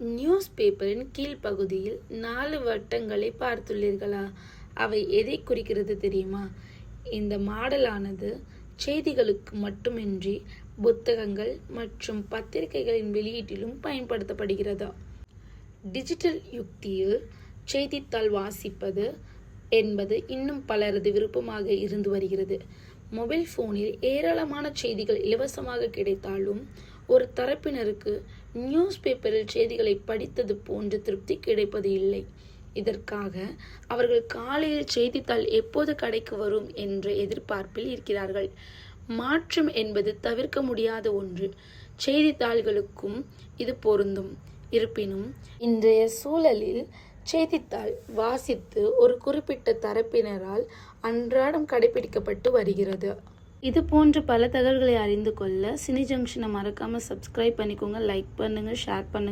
News பேப்பரின் கீழ்ப்பகுதியில் நாலு வட்டங்களை பார்த்துள்ளீர்களா? அவை எதை குறிக்கிறது தெரியுமா? இந்த மாடலானது செய்திகளுக்கு மட்டுமின்றி புத்தகங்கள் மற்றும் பத்திரிகைகளின் வெளியீட்டிலும் பயன்படுத்தப்படுகிறது? டிஜிட்டல் யுக்தியில் செய்தித்தாள் வாசிப்பது என்பது இன்னும் பலரது விருப்பமாக இருந்து வருகிறது. மொபைல் ஃபோனில் ஏராளமான செய்திகள் இலவசமாக கிடைத்தாலும் ஒரு தரப்பினருக்கு நியூஸ் பேப்பரில் செய்திகளை படித்தது போன்ற திருப்தி கிடைப்பது இல்லை. இதற்காக அவர்கள் காலையில் செய்தித்தாள் எப்போது கடைக்கு வரும் என்ற எதிர்பார்ப்பில் இருக்கிறார்கள். மாற்றம் என்பது தவிர்க்க முடியாத ஒன்று. செய்தித்தாள்களுக்கும் இது பொருந்தும். இருப்பினும் இன்றைய சூழலில் செய்தித்தாள் வாசித்து ஒரு குறிப்பிட்ட தரப்பினரால் அன்றாடம் கடைபிடிக்கப்பட்டு வருகிறது. இது போன்ற பல தகவல்களை அறிந்து கொள்ள சினி ஜங்ஷனை மறக்காமல் சப்ஸ்கிரைப் பண்ணிக்கோங்க லைக் பண்ணுங்கள் ஷேர் பண்ணுங்கள்